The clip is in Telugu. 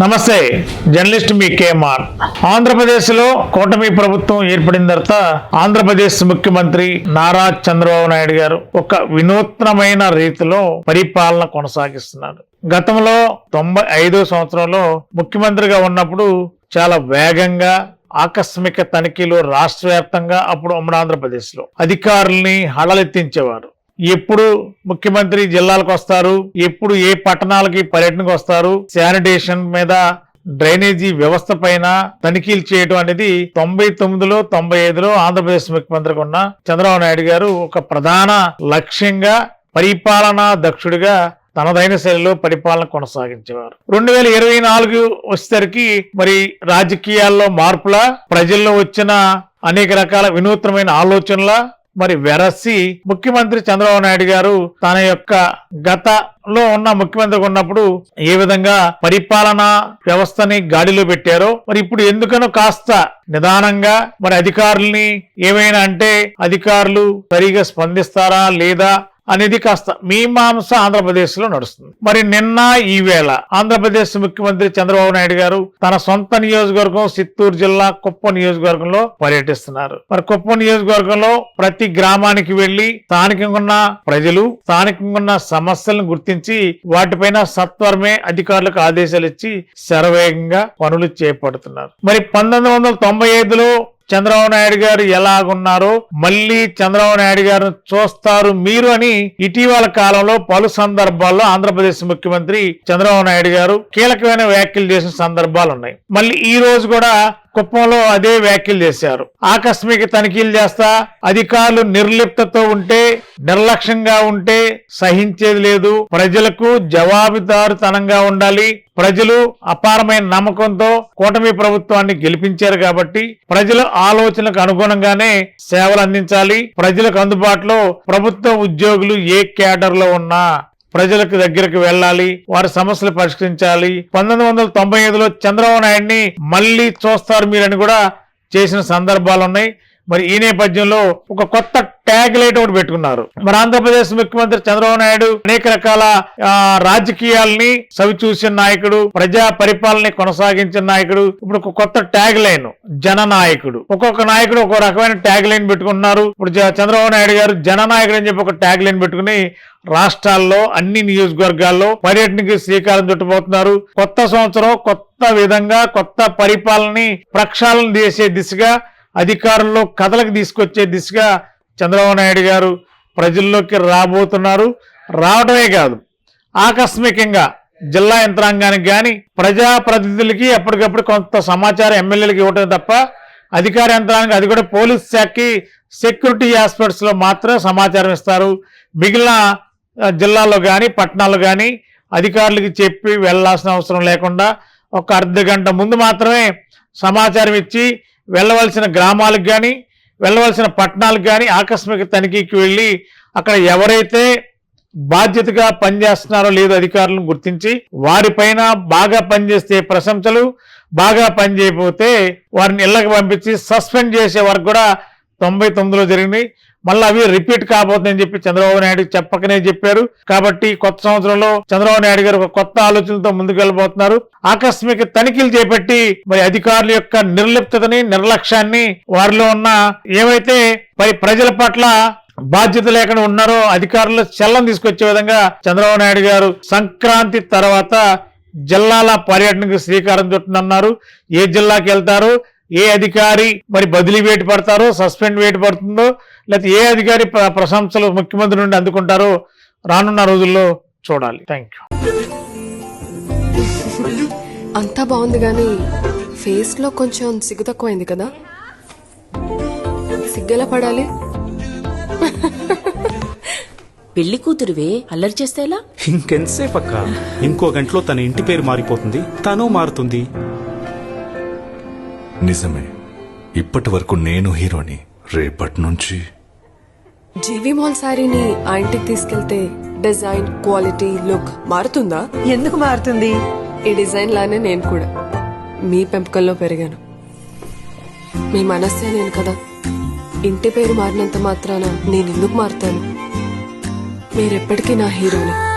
నమస్తే జర్నలిస్ట్ మీ కేమార్. ఆంధ్రప్రదేశ్లో కూటమి ప్రభుత్వం ఏర్పడిన తర్వాత ఆంధ్రప్రదేశ్ ముఖ్యమంత్రి నారా చంద్రబాబు నాయుడు గారు ఒక వినూత్నమైన రీతిలో పరిపాలన కొనసాగిస్తున్నారు. గతంలో తొంభై ఐదో సంవత్సరంలో ముఖ్యమంత్రిగా ఉన్నప్పుడు చాలా వేగంగా ఆకస్మిక తనిఖీలు రాష్ట్ర వ్యాప్తంగా అప్పుడు ఉమ్మడి ఆంధ్రప్రదేశ్లో అధికారుల్ని హడలెత్తించేవారు. ఎప్పుడు ముఖ్యమంత్రి జిల్లాలకు వస్తారు ఎప్పుడు ఏ పట్టణాలకి పర్యటనకు వస్తారు శానిటేషన్ మీద డ్రైనేజీ వ్యవస్థ పైన తనిఖీలు చేయడం అనేది తొంభై తొమ్మిదిలో తొంభై ఐదులో ఆంధ్రప్రదేశ్ ముఖ్యమంత్రికి ఉన్న చంద్రబాబు నాయుడు గారు ఒక ప్రధాన లక్ష్యంగా పరిపాలనా దక్షుడిగా తనదైన శైలిలో పరిపాలన కొనసాగించేవారు. రెండు వేల ఇరవై నాలుగు వచ్చేసరికి మరి రాజకీయాల్లో మార్పుల ప్రజల్లో వచ్చిన అనేక రకాల వినూత్నమైన ఆలోచనల మరి వెరసి ముఖ్యమంత్రి చంద్రబాబు నాయుడు గారు తన యొక్క గతలో ఉన్న ముఖ్యమంత్రి ఉన్నప్పుడు ఏ విధంగా పరిపాలనా వ్యవస్థని గాడిలో పెట్టారో మరి ఇప్పుడు ఎందుకనో కాస్త నిదానంగా మరి అధికారుల్ని ఏమైనా అంటే అధికారులు సరిగా స్పందిస్తారా లేదా అనేది కాస్త మీమాంస ఆంధ్రప్రదేశ్లో నడుస్తుంది. మరి నిన్న ఈ వేళ ఆంధ్రప్రదేశ్ ముఖ్యమంత్రి చంద్రబాబు నాయుడు గారు తన సొంత నియోజకవర్గం చిత్తూరు జిల్లా కుప్ప నియోజకవర్గంలో పర్యటిస్తున్నారు. మరి కుప్ప నియోజకవర్గంలో ప్రతి గ్రామానికి వెళ్ళి స్థానికంగా ఉన్న ప్రజలు స్థానికంగా ఉన్న సమస్యలను గుర్తించి వాటిపైన సత్వరమే అధికారులకు ఆదేశాలు ఇచ్చి శరవేగంగా పనులు చేపడుతున్నారు. మరి పంతొమ్మిది వందల తొంభై ఐదులో చంద్రబాబు నాయుడు గారు ఎలాగున్నారో మళ్ళీ చంద్రబాబు నాయుడు గారు చూస్తారు మీరు అని ఇటీవల కాలంలో పలు సందర్భాల్లో ఆంధ్రప్రదేశ్ ముఖ్యమంత్రి చంద్రబాబు నాయుడు గారు కీలకమైన వ్యాఖ్యలు చేసిన సందర్భాలు ఉన్నాయి. మళ్ళీ ఈ రోజు కూడా కుప్పంలో అదే వ్యాఖ్యలు చేశారు. ఆకస్మిక తనిఖీలు చేస్తా అధికారులు నిర్లిప్తతో ఉంటే నిర్లక్ష్యంగా ఉంటే సహించేది లేదు. ప్రజలకు జవాబుదారుతనంగా ఉండాలి. ప్రజలు అపారమైన నమ్మకంతో కూటమి ప్రభుత్వాన్ని గెలిపించారు కాబట్టి ప్రజల ఆలోచనకు అనుగుణంగానే సేవలు అందించాలి. ప్రజలకు అందుబాటులో ప్రభుత్వ ఉద్యోగులు ఏ క్యాడర్లో ఉన్నా. ప్రజలకు దగ్గరికి వెళ్ళాలి వారి సమస్యలు పరిష్కరించాలి. పంతొమ్మిది వందల తొంభై ఐదులో చంద్రబాబు నాయుడిని మళ్ళీ చూస్తారు మీరని కూడా చేసిన సందర్భాలు ఉన్నాయి మరి ఈ నేపథ్యంలో ఒక కొత్త ట్యాగ్ లైట్ ఒకటి పెట్టుకున్నారు. మరి ఆంధ్రప్రదేశ్ ముఖ్యమంత్రి చంద్రబాబు నాయుడు అనేక రకాల రాజకీయాల్ని సవి చూసిన నాయకుడు ప్రజా పరిపాలన కొనసాగించిన నాయకుడు ఇప్పుడు ఒక కొత్త ట్యాగ్ లైన్ జననాయకుడు. ఒక్కొక్క నాయకుడు ఒక రకమైన ట్యాగ్ లైన్ పెట్టుకున్నారు ఇప్పుడు చంద్రబాబు నాయుడు గారు జననాయకుడు అని చెప్పి ఒక ట్యాగ్ లైన్ పెట్టుకుని రాష్ట్రాల్లో అన్ని నియోజకవర్గాల్లో పర్యటనకి శ్రీకారం చుట్టబోతున్నారు. కొత్త సంవత్సరం కొత్త విధంగా కొత్త పరిపాలనని ప్రక్షాళన చేసే దిశగా అధికారంలో కథలకు తీసుకొచ్చే దిశగా చంద్రబాబు నాయుడు గారు ప్రజల్లోకి రాబోతున్నారు. రావడమే కాదు ఆకస్మికంగా జిల్లా యంత్రాంగానికి కానీ ప్రజాప్రతినిధులకి ఎప్పటికప్పుడు కొంత సమాచారం ఎమ్మెల్యేలకు ఇవ్వటం తప్ప అధికార యంత్రాంగం అది కూడా పోలీస్ శాఖకి సెక్యూరిటీ ఆస్పెక్ట్స్లో మాత్రం సమాచారం ఇస్తారు. మిగిలిన జిల్లాలో జిల్లాల్లో కానీ పట్టణాల్లో కానీ అధికారులకి చెప్పి వెళ్ళాల్సిన అవసరం లేకుండా ఒక అర్ధ గంట ముందు మాత్రమే సమాచారం ఇచ్చి వెళ్ళవలసిన గ్రామాలకు కానీ వెళ్ళవలసిన పట్టణాలకు కానీ ఆకస్మిక తనిఖీకి వెళ్ళి అక్కడ ఎవరైతే బాధ్యతగా పనిచేస్తున్నారో లేదో అధికారులను గుర్తించి వారిపైన బాగా పనిచేస్తే ప్రశంసలు బాగా పనిచేయకపోతే వారిని ఇళ్ళకి పంపించి సస్పెండ్ చేసే వరకు కూడా తొంభై తొమ్మిదిలో జరిగింది. మళ్ళీ అవి రిపీట్ కాబోతుందని చెప్పి చంద్రబాబు నాయుడు చెప్పకనే చెప్పారు. కాబట్టి కొత్త సంవత్సరంలో చంద్రబాబు నాయుడు గారు ఒక కొత్త ఆలోచనలతో ముందుకెళ్ళబోతున్నారు ఆకస్మిక తనిఖీలు చేపట్టి మరి అధికారుల యొక్క నిర్లిప్తని నిర్లక్ష్యాన్ని వారిలో ఉన్న ఏవైతే మరి ప్రజల పట్ల బాధ్యత లేకుండా ఉన్నారో అధికారులు చెల్లం తీసుకొచ్చే విధంగా చంద్రబాబు నాయుడు గారు సంక్రాంతి తర్వాత జిల్లాల పర్యటనకు శ్రీకారం చుట్టిందన్నారు. ఏ జిల్లాకి వెళ్తారు? ఏ అధికారి మరి బదిలీ వేటు పడతారో సస్పెండ్ వేటు పడుతుందో లేకపోతే ఏ అధికారి ప్ర- ప్రశంసలు ముఖ్యమంత్రి నుండి అందుకుంటారో రానున్న రోజుల్లో చూడాలి. థ్యాంక్ యూ అంతా బాగుంది కానీ ఫేస్లో కొంచెం సిగ్గు తక్కువైంది కదా. సిగ్గెలా పడాలి? పెళ్ళి కూతురువే? అల్లరి చేస్తే ఎలా? ఇంకెంతసేపు అక్క ఇంకో గంటలో తన ఇంటి పేరు మారిపోతుంది తను మారుతుంది. నిజమే ఇప్పటి వరకు నేను హీరోని రేపటి నుంచి జీవి మాల్ శారీని ఆ ఇంటికి తీసుకెళ్తే డిజైన్ క్వాలిటీ లుక్ మారుతుందా? ఎందుకు మారుతుంది? ఈ డిజైన్ లానే నేను కూడా. మీ పెంపకంలో పెరిగాను. మీ మనస్సే నేను కదా. ఇంటి పేరు మారినంత మాత్రాన నేను ఎందుకు మారుతాను? మీరెప్పటికీ నా హీరోని.